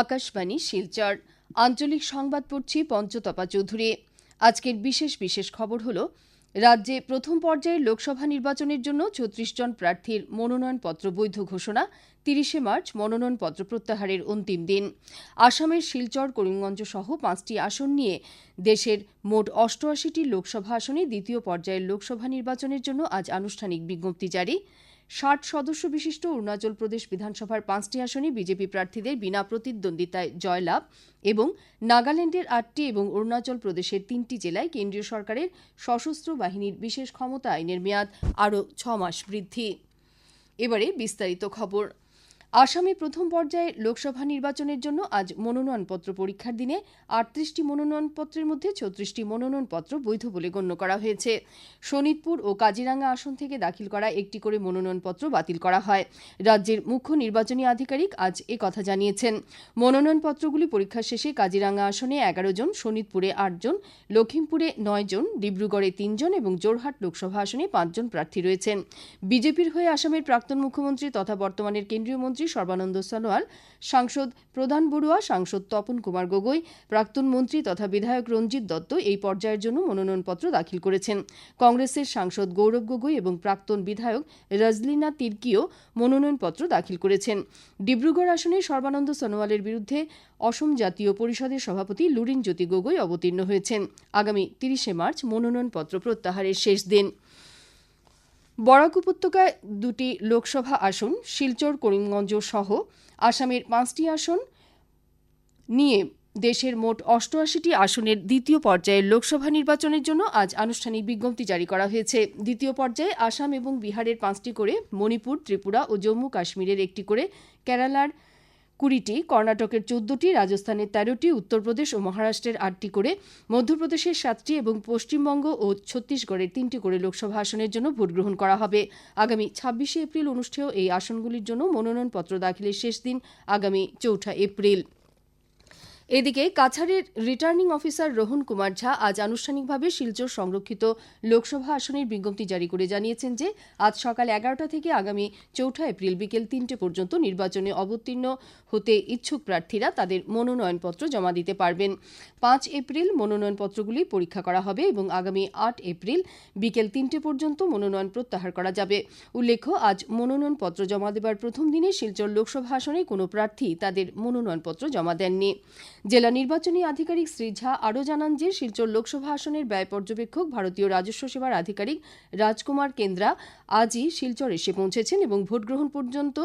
আকাশবাণী, শিলচর। আঞ্চলিক সংবাদ পড়ছি পঞ্চতপা চৌধুরী। আজকের বিশেষ বিশেষ খবর হল, রাজ্যে প্রথম পর্যায়ের লোকসভা নির্বাচনের জন্য ছত্রিশ জন প্রার্থীর মনোনয়নপত্র বৈধ ঘোষণা, তিরিশে মার্চ মনোনয়নপত্র প্রত্যাহারের অন্তিম দিন। আসামের শিলচর, করিমগঞ্জ সহ পাঁচটি আসন নিয়ে দেশের মোট অষ্টআশিটি লোকসভা আসনে দ্বিতীয় পর্যায়ের লোকসভা নির্বাচনের জন্য আজ আনুষ্ঠানিক বিজ্ঞপ্তি জারি। ষাট সদস্য বিশিষ্ট অরুণাচল প্রদেশ বিধানসভার পাঁচটি আসনে বিজেপি প্রার্থীদের বিনা প্রতিদ্বন্দ্বিতায় জয়লাভ এবং নাগাল্যান্ডের আটটি এবং অরুণাচল প্রদেশের তিনটি জেলায় কেন্দ্রীয় সরকারের সশস্ত্র বাহিনীর বিশেষ ক্ষমতা আইনের মেয়াদ আরও ছ মাস বৃদ্ধি। এবারে বিস্তারিত খবর। আসামে প্রথম পর্যায়ে লোকসভা নির্বাচনের জন্য আজ মনোনয়নপত্র পরীক্ষার দিনে আটত্রিশটি মনোনয়নপত্রের মধ্যে ছত্রিশটি মনোনয়নপত্র বৈধ বলে গণ্য করা হয়েছে। শোনিতপুর ও কাজিরাঙ্গা আসন থেকে দাখিল করা একটি করে মনোনয়নপত্র বাতিল করা হয়। রাজ্যের মুখ্য নির্বাচনী আধিকারিক আজ এ কথা জানিয়েছেন। মনোনয়নপত্রগুলি পরীক্ষা শেষে কাজিরাঙ্গা আসনে এগারো জন শোনিতপুরে আটজন লখিমপুরে নয় জন, ডিব্রুগড়ে তিনজন এবং জোরহাট লোকসভা আসনে পাঁচজন প্রার্থী রয়েছেন। বিজেপির হয়ে আসামের প্রাক্তন মুখ্যমন্ত্রী তথা বর্তমানের কেন্দ্রীয় মন্ত্রী সর্বানন্দ সোনোয়াল, সাংসদ প্রধান বড়ুয়া, সাংসদ তপন কুমার গগৈ, প্রাক্তন মন্ত্রী তথা বিধায়ক রঞ্জিত দত্ত এই পর্যায়ের জন্য মনোনয়নপত্র দাখিল করেছেন। কংগ্রেসের সাংসদ গৌরব গগৈ এবং প্রাক্তন বিধায়ক রজলিনা তির্কিও মনোনয়নপত্র দাখিল করেছেন। ডিব্রুগড় আসনে সর্বানন্দ সোনোয়ালের বিরুদ্ধে অসম জাতীয় পরিষদের সভাপতি লুরিন জ্যোতি গগৈ অবতীর্ণ হয়েছেন। আগামী তিরিশে মার্চ মনোনয়নপত্র প্রত্যাহারের শেষ দিন। বরাক উপত্যকায় দুটি লোকসভা আসন, শিলচর, করিমগঞ্জ সহ আসামের পাঁচটি আসন নিয়ে দেশের মোট অষ্টআশিটি আসনের দ্বিতীয় পর্যায়ের লোকসভা নির্বাচনের জন্য আজ আনুষ্ঠানিক বিজ্ঞপ্তি জারি করা হয়েছে। দ্বিতীয় পর্যায়ে আসাম এবং বিহারের পাঁচটি করে, মণিপুর, ত্রিপুরা ও জম্মু কাশ্মীরের একটি করে, কেরালার কুড়িটি, কর্ণাটকের চোদ্দটি, রাজস্থানের তেরোটি, উত্তরপ্রদেশ ও মহারাষ্ট্রের আটটি করে, মধ্যপ্রদেশের সাতটি এবং পশ্চিমবঙ্গ ও ছত্তিশগড়ের তিনটি করে লোকসভা আসনের জন্য ভোট গ্রহণ করা হবে। আগামী ছাব্বিশে এপ্রিল অনুষ্ঠেয় এই আসনগুলির জন্য মনোনয়নপত্র দাখিলের শেষ দিন, আগামী চৌঠা এপ্রিল। এদিকে কাছাড়ের রিটার্নিং অফিসার রোহন কুমার ঝা আজ আনুষ্ঠানিকভাবে শিলচর সংরক্ষিত লোকসভা আসনের বিজ্ঞপ্তি জারি করে জানিয়েছেন যে, আজ সকাল এগারোটা থেকে আগামী চৌঠা এপ্রিল বিকেল তিনটে পর্যন্ত নির্বাচনে অবতীর্ণ হতে ইচ্ছুক প্রার্থীরা তাদের মনোনয়নপত্র জমা দিতে পারবেন। পাঁচ এপ্রিল মনোনয়নপত্রগুলি পরীক্ষা করা হবে এবং আগামী আট এপ্রিল বিকেল তিনটে পর্যন্ত মনোনয়ন প্রত্যাহার করা যাবে। উল্লেখ্য, আজ মনোনয়নপত্র জমা দেবার প্রথম দিনে শিলচর লোকসভা আসনে কোনো প্রার্থী তাদের মনোনয়নপত্র জমা দেননি। জেলা নির্বাচনী আধিকারিক শ্রী ঝা আরও জানান যে শিলচর লোকসভা আসনের ব্যয় পর্যবেক্ষক ভারতীয় রাজস্ব সেবার আধিকারিক রাজকুমার কেন্দ্রা আজই শিলচর এসে পৌঁছেছেন এবং ভোটগ্রহণ পর্যন্ত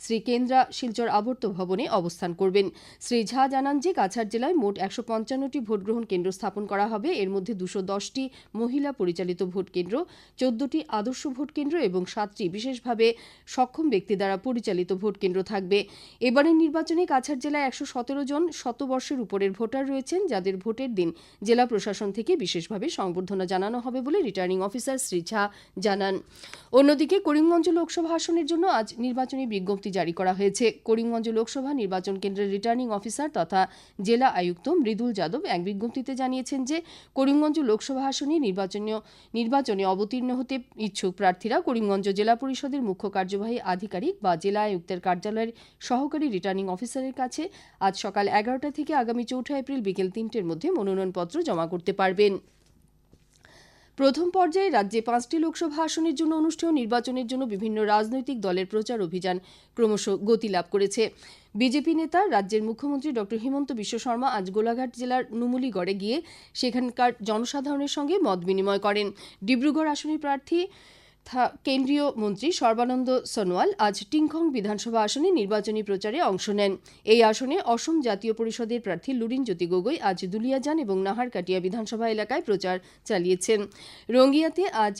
শ্রী কেন্দ্রা শিলচর আবর্ত ভবনে অবস্থান করবেন। শ্রী ঝা জানান যে কাছাড় জেলায় মোট একশো পঞ্চান্নটি ভোটগ্রহণ কেন্দ্র স্থাপন করা হবে। এর মধ্যে দুশো দশটি মহিলা পরিচালিত ভোট কেন্দ্র, চোদ্দটি আদর্শ ভোট কেন্দ্র এবং সাতটি বিশেষভাবে সক্ষম ব্যক্তি দ্বারা পরিচালিত ভোট কেন্দ্র থাকবে। এবারের নির্বাচনে কাছাড় জেলায় একশো সতেরো জন শতবর্ষ বর্ষের উপরের ভোটার রয়েছেন, যাদের ভোটের দিন জেলা প্রশাসন থেকে বিশেষভাবে সংবর্ধনা জানানো হবে বলে রিটার্নিং অফিসার শ্রী ঝা জানান। অন্যদিকে করিমগঞ্জ লোকসভা আসনের জন্য আজ নির্বাচনী বিজ্ঞপ্তি জারি করা হয়েছে। করিমগঞ্জ লোকসভা নির্বাচন কেন্দ্রের রিটার্নিং অফিসার তথা জেলা আয়ুক্ত মৃদুল যাদব এক বিজ্ঞপ্তিতে জানিয়েছেন যে, করিমগঞ্জ লোকসভা আসনে নির্বাচনীয়, নির্বাচনে অবতীর্ণ হতে ইচ্ছুক প্রার্থীরা করিমগঞ্জ জেলা পরিষদের মুখ্য কার্যবাহী আধিকারিক বা জেলা আয়ুক্তের কার্যালয়ের সহকারী রিটার্নিং অফিসারের কাছে আজ সকাল এগারোটা থেকে আগামী চৌঠা এপ্রিল বিকেল তিনটের মধ্যে মনোনয়নপত্র জমা করতে পারবেন। প্রথম পর্যায়ে রাজ্যে পাঁচটি লোকসভা আসনের জন্য অনুষ্ঠেয় নির্বাচনের জন্য বিভিন্ন রাজনৈতিক দলের প্রচার অভিযান ক্রমশ গতি লাভ করেছে। বিজেপি নেতা, রাজ্যের মুখ্যমন্ত্রী ড. হিমন্ত বিশ্ব শর্মা আজ গোলাঘাট জেলার নুমুলিগড়ে গিয়ে সেখানকার জনসাধারণের সঙ্গে মত বিনিময় করেন। ডিব্রুগড় আসনের প্রার্থী কেন্দ্রীয় মন্ত্রী সর্বানন্দ সোনোয়াল আজ টিংখং বিধানসভা আসনে নির্বাচনী প্রচারে অংশ নেন। এই আসনে অসম জাতীয় পরিষদের প্রার্থী লুরিন জ্যোতি গগৈ আজ দুলিয়াজান এবং নাহারকাটিয়া বিধানসভা এলাকায় প্রচার চালিয়েছেন। রঙ্গিয়াতে আজ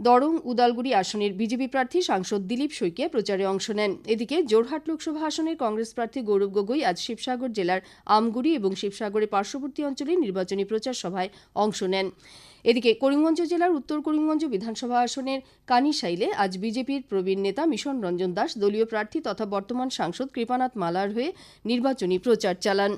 দরং উদালগুড়ি আসনের বিজেপি প্রার্থী সাংসদ দিলীপ শইকিয়া প্রচারে অংশ নেন। এদিকে জোরহাট লোকসভা আসনের কংগ্রেস প্রার্থী গৌরব গগৈ আজ শিবসাগর জেলার আমগুড়ি এবং শিবসাগরের পার্শ্ববর্তী অঞ্চলে নির্বাচনী প্রচার সভায় অংশ নেন। এদিকে করিমগঞ্জ জেলার উত্তর করিমগঞ্জ বিধানসভা আসনের কানিসাইলে আজ বিজেপির প্রবীণ নেতা মিশন রঞ্জন দাস, দলীয় প্রার্থী তথা বর্তমান সাংসদ কৃপানাথ মালার হয়ে নির্বাচনী প্রচার চালান।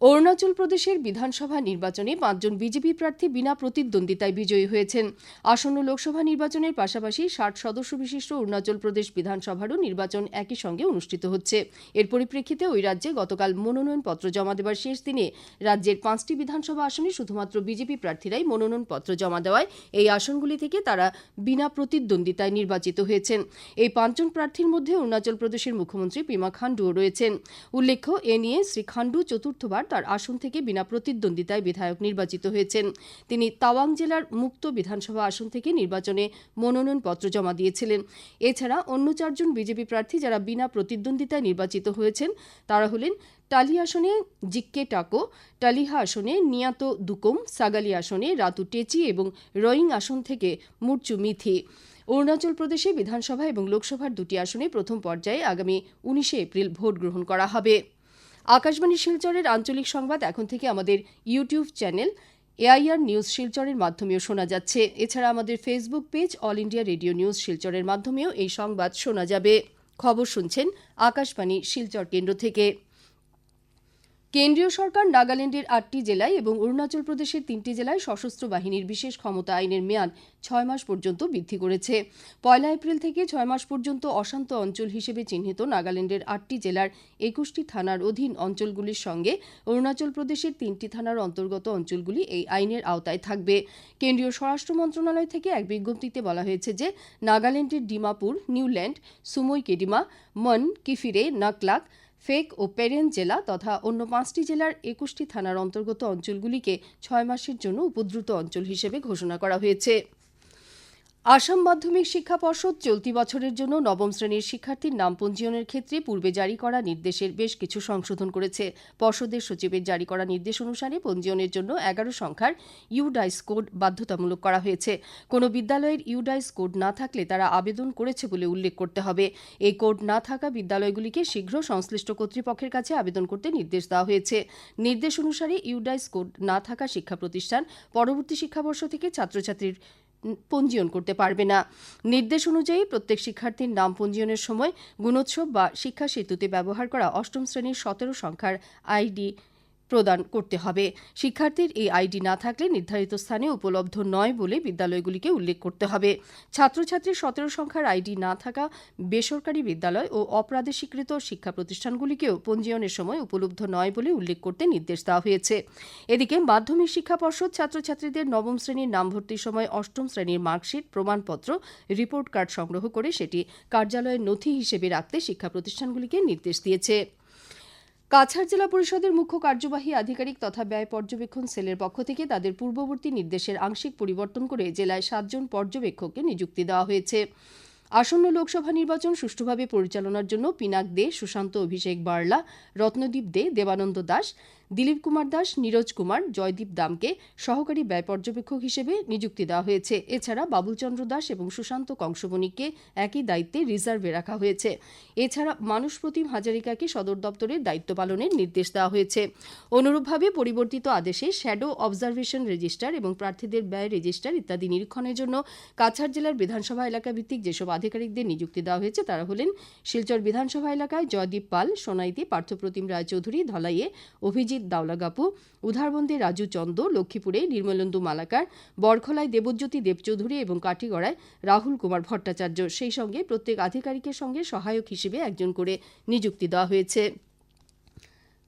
অরুণাচল প্রদেশের বিধানসভা নির্বাচনে পাঁচজন বিজেপি প্রার্থী বিনা প্রতিদ্বন্দ্বিতায় বিজয়ী হয়েছেন। আসন্ন লোকসভা নির্বাচনের পাশাপাশি ষাট সদস্য বিশিষ্ট অরুণাচল প্রদেশ বিধানসভারও নির্বাচন একই সঙ্গে অনুষ্ঠিত হচ্ছে। এর পরিপ্রেক্ষিতে ওই রাজ্যে গতকাল মনোনয়নপত্র জমা দেওয়ার শেষ দিনে রাজ্যের পাঁচটি বিধানসভা আসনে শুধুমাত্র বিজেপি প্রার্থীরাই মনোনয়নপত্র জমা দেওয়ায় এই আসনগুলি থেকে তারা বিনা প্রতিদ্বন্দ্বিতায় নির্বাচিত হয়েছেন। এই পাঁচজন প্রার্থীর মধ্যে অরুণাচল প্রদেশের মুখ্যমন্ত্রী পিমা খান্ডুও রয়েছেন। উল্লেখ্য, এ নিয়ে শ্রী খান্ডু চতুর্থবার তার আসন থেকে বিনা প্রতিদ্বন্দ্বিতায় বিধায়ক নির্বাচিত হয়েছেন। তিনি তাওয়াং জেলার মুক্ত বিধানসভা আসন থেকে নির্বাচনে মনোনয়নপত্র জমা দিয়েছিলেন। এছাড়া অন্য চারজন বিজেপি প্রার্থী যারা বিনা প্রতিদ্বন্দ্বিতায় নির্বাচিত হয়েছেন, তারা হলেন টালি আসনে জিক্কে টাকো, টালিহা আসনে নিয়াতো দুকুম, সাগালি আসনে রাতু টেচি এবং রয়িং আসন থেকে মুরচু মিথি। অরুণাচল প্রদেশে বিধানসভা এবং লোকসভার দুটি আসনে প্রথম পর্যায়ে আগামী উনিশে এপ্রিল ভোট গ্রহণ করা হবে। আকাশবাণী শিলচরের আঞ্চলিক সংবাদ এখন থেকে আমাদের ইউটিউব চ্যানেল এআইআর নিউজ শিলচরের মাধ্যমেও শোনা যাচ্ছে। এছাড়া আমাদের Facebook page All India Radio News শিলচরের মাধ্যমেও এই সংবাদ শোনা যাবে। খবর শুনছেন আকাশবাণী শিলচর কেন্দ্র থেকে। কেন্দ্রীয় সরকার নাগাল্যান্ডের আটটি জেলায় এবং অরুণাচল প্রদেশের তিনটি জেলায় সশস্ত্র বাহিনীর বিশেষ ক্ষমতা আইনের মেয়াদ ছয় মাস পর্যন্ত বৃদ্ধি করেছে। পয়লা এপ্রিল থেকে ছয় মাস পর্যন্ত অশান্ত অঞ্চল হিসেবে চিহ্নিত নাগাল্যান্ডের আটটি জেলার একুশটি থানার অধীন অঞ্চলগুলির সঙ্গে অরুণাচল প্রদেশের তিনটি থানার অন্তর্গত অঞ্চলগুলি এই আইনের আওতায় থাকবে। কেন্দ্রীয় স্বরাষ্ট্র মন্ত্রণালয় থেকে এক বিজ্ঞপ্তিতে বলা হয়েছে যে, নাগাল্যান্ডের ডিমাপুর, নিউল্যান্ড, সুমই কেডিমা, মন, কিফিরে নাকলাক ফেক ও পেরেন জেলা তথা অন্য পাঁচটি জেলার একুশটি থানার অন্তর্গত অঞ্চলগুলিকে ছয় মাসের জন্য উপদ্রুত অঞ্চল হিসেবে ঘোষণা করা হয়েছে। আসাম মাধ্যমিক শিক্ষা পর্ষদ চলতি বছরের জন্য নবম শ্রেণির শিক্ষার্থীর নাম পঞ্জীয়নের ক্ষেত্রে পূর্বে জারি করা নির্দেশের বেশ কিছু সংশোধন করেছে। পর্ষদের সচিবের জারি করা নির্দেশ অনুসারে পঞ্জীয়নের জন্য এগারো সংখ্যার ইউডাইস কোড বাধ্যতামূলক করা হয়েছে। কোনো বিদ্যালয়ের ইউডাইস কোড না থাকলে তারা আবেদন করেছে বলে উল্লেখ করতে হবে। এই কোড না থাকা বিদ্যালয়গুলিকে শীঘ্র সংশ্লিষ্ট কর্তৃপক্ষের কাছে আবেদন করতে নির্দেশ দেওয়া হয়েছে। নির্দেশ অনুসারে ইউডাইস কোড না থাকা শিক্ষা প্রতিষ্ঠান পরবর্তী শিক্ষাবর্ষ থেকে ছাত্রছাত্রীর পঞ্জীয়ন করতে পারবে না। নির্দেশ অনুযায়ী প্রত্যেক শিক্ষার্থীর নাম পঞ্জীয়নের সময় গুণোৎসব বা শিক্ষা সেতুতে ব্যবহার করা অষ্টম শ্রেণির সতেরো সংখ্যার আইডি প্রদান করতে হবে। শিক্ষার্থীর এই আইডি না থাকলে নির্ধারিত স্থানে উপলব্ধ নয় বলে বিদ্যালয়গুলিকে উল্লেখ করতে হবে। ছাত্রছাত্রীর সতেরো সংখ্যার আইডি না থাকা বেসরকারি বিদ্যালয় ও অপ্রাদেশিকৃত শিক্ষা প্রতিষ্ঠানগুলিকেও পঞ্জীয়নের সময় উপলব্ধ নয় বলে উল্লেখ করতে নির্দেশ দেওয়া হয়েছে। এদিকে মাধ্যমিক শিক্ষা পর্ষদ ছাত্রছাত্রীদের নবম শ্রেণির নাম ভর্তির সময় অষ্টম শ্রেণির মার্কশিট, প্রমাণপত্র, রিপোর্ট কার্ড সংগ্রহ করে সেটি কার্যালয়ের নথি হিসেবে রাখতে শিক্ষা প্রতিষ্ঠানগুলিকে নির্দেশ দিয়েছে। কাছাড় জেলা পরিষদের মুখ্য কার্যবাহী আধিকারিক তথা ব্যয় পর্যবেক্ষণ সেলের পক্ষ থেকে তাদের পূর্ববর্তী নির্দেশের আংশিক পরিবর্তন করে জেলায় সাতজন পর্যবেক্ষককে নিযুক্তি দেওয়া হয়েছে। আসন্ন লোকসভা নির্বাচন সুষ্ঠুভাবে পরিচালনার জন্য পিনাক দে, সুশান্ত অভিষেক বার্লা, রত্নদীপ দে, দেবানন্দ দাস দিলীপ কুমার দাস, নীরজ কুমার, জয়দীপ দামকে সহকারী ব্যয় পর্যবেক্ষক হিসেবে নিযুক্তি দেওয়া হয়েছে। এছাড়া বাবুলচন্দ্র দাস এবং সুশান্ত কংসবণিককে একই দায়িত্বে রিজার্ভে রাখা হয়েছে। এছাড়া মানুষ প্রতিম হাজারিকাকে সদর দপ্তরের দায়িত্ব পালনের নির্দেশ দেওয়া হয়েছে। অনুরূপভাবে পরিবর্তিত আদেশে শ্যাডো অবজারভেশন রেজিস্টার এবং প্রার্থীদের ব্যয় রেজিস্টার ইত্যাদি নিরীক্ষণের জন্য কাছাড় জেলার বিধানসভা এলাকা ভিত্তিক যেসব আধিকারিকদের নিযুক্তি দেওয়া হয়েছে, তারা হলেন শিলচর বিধানসভা এলাকায় জয়দীপ পাল সোনাইতে পার্থপ্রতিম রায়চৌধুরী, ধলাইয়ে অভিজিৎ দাওলাগাপু, উধারবন্দে রাজু চন্দ, লক্ষ্মীপুরে নির্মলেন্দু মালাকার, বরখলায় দেবজ্যোতি দেবচৌধুরী এবং কাটিগড়ায় রাহুল কুমার ভট্টাচার্য। সেই সঙ্গে প্রত্যেক আধিকারিকের সঙ্গে সহায়ক হিসেবে একজন করে নিযুক্তি দেওয়া হয়েছে।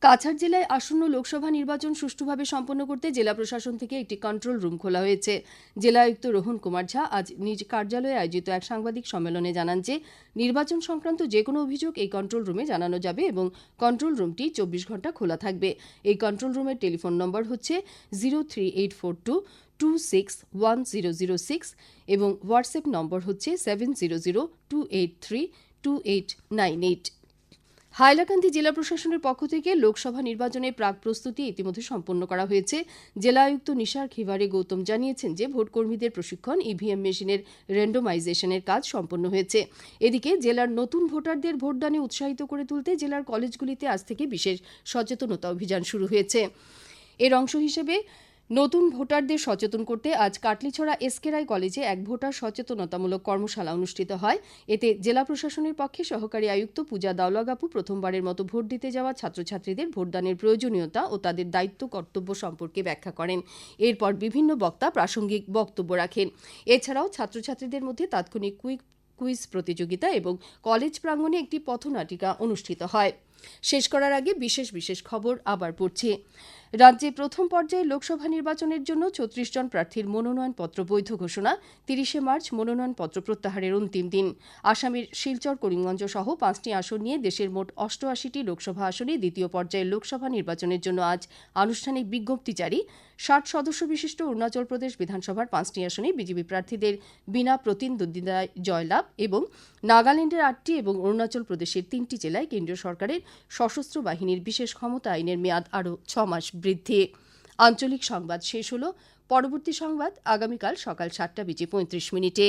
কাছাড় জেলায় আসন্ন লোকসভা নির্বাচন সুষ্ঠুভাবে সম্পন্ন করতে জেলা প্রশাসন থেকে একটি কন্ট্রোল রুম খোলা হয়েছে। জেলা আয়ুক্ত রোহন কুমার ঝা আজ নিজ কার্যালয়ে আয়োজিত এক সাংবাদিক সম্মেলনে জানান যে, নির্বাচন সংক্রান্ত যে কোনো অভিযোগ এই কন্ট্রোল রুমে জানানো যাবে এবং কন্ট্রোল রুমটি চব্বিশ ঘণ্টা খোলা থাকবে। এই কন্ট্রোল রুমের টেলিফোন নম্বর হচ্ছে zero three eight four two two six one zero zero six এবং হোয়াটসঅ্যাপ নম্বর হচ্ছে seven zero zero two eight three two eight nine eight. Hailakandi জেলা প্রশাসনের পক্ষ থেকে লোকসভা নির্বাচনের প্রাক প্রস্তুতি ইতিমধ্যে সম্পন্ন করা হয়েছে। জেলা আয়ুক্ত নিশার খিভারে গৌতম জানিয়েছেন যে, ভোটকর্মীদের প্রশিক্ষণ ইভিএম মেশিনের র্যান্ডোমাইজেশনের কাজ সম্পন্ন হয়েছে। এদিকে জেলার নতুন ভোটারদের ভোটদানে উৎসাহিত করে তুলতে জেলার কলেজগুলিতে আজ থেকে বিশেষ সচেতনতা অভিযান শুরু হয়েছে। এর অংশ হিসেবে নতুন ভোটারদের সচেতন করতে আজ কাটলিছড়া এসকে রায় কলেজে এক ভোটার সচেতনতামূলক কর্মশালা অনুষ্ঠিত হয়। এতে জেলা প্রশাসনের পক্ষে সহকারী আয়ুক্ত পূজা দাওলাগাপু প্রথমবারের মতো ভোট দিতে যাওয়া ছাত্রছাত্রীদের ভোটদানের প্রয়োজনীয়তা ও তাদের দায়িত্ব কর্তব্য সম্পর্কে ব্যাখ্যা করেন। এরপর বিভিন্ন বক্তা প্রাসঙ্গিক বক্তব্য রাখেন। এছাড়াও ছাত্রছাত্রীদের মধ্যে তাৎক্ষণিক কুইক কুইজ প্রতিযোগিতা এবং কলেজ প্রাঙ্গণে একটি পথনাটিকা অনুষ্ঠিত হয়। শেষ করার আগে বিশেষ বিশেষ খবর আবার পড়ছি। রাজ্যে প্রথম পর্যায়ে লোকসভা নির্বাচনের জন্য ছত্রিশ জন প্রার্থীর মনোনয়নপত্র বৈধ ঘোষণা, তিরিশে মার্চ মনোনয়নপত্র প্রত্যাহারের অন্তিম দিন। আসামের শিলচর, করিমগঞ্জ সহ পাঁচটি আসন নিয়ে দেশের মোট অষ্টআশিটি লোকসভা আসনে দ্বিতীয় পর্যায়ে লোকসভা নির্বাচনের জন্য আজ আনুষ্ঠানিক বিজ্ঞপ্তি জারি। ষাট সদস্য বিশিষ্ট অরুণাচল প্রদেশ বিধানসভার পাঁচটি আসনে বিজেপি প্রার্থীদের বিনা প্রতিদ্বন্দ্বিতায় জয়লাভ এবং নাগাল্যান্ডের আটটি এবং অরুণাচল প্রদেশের তিনটি জেলায় কেন্দ্রীয় সরকারের সশস্ত্র বাহিনীর বিশেষ ক্ষমতা আইনের মেয়াদ আরও ছ মাস বৃদ্ধি। আঞ্চলিক সংবাদ শেষ হল। পরবর্তী সংবাদ আগামীকাল সকাল সাতটা বেজে পঁয়ত্রিশ মিনিটে।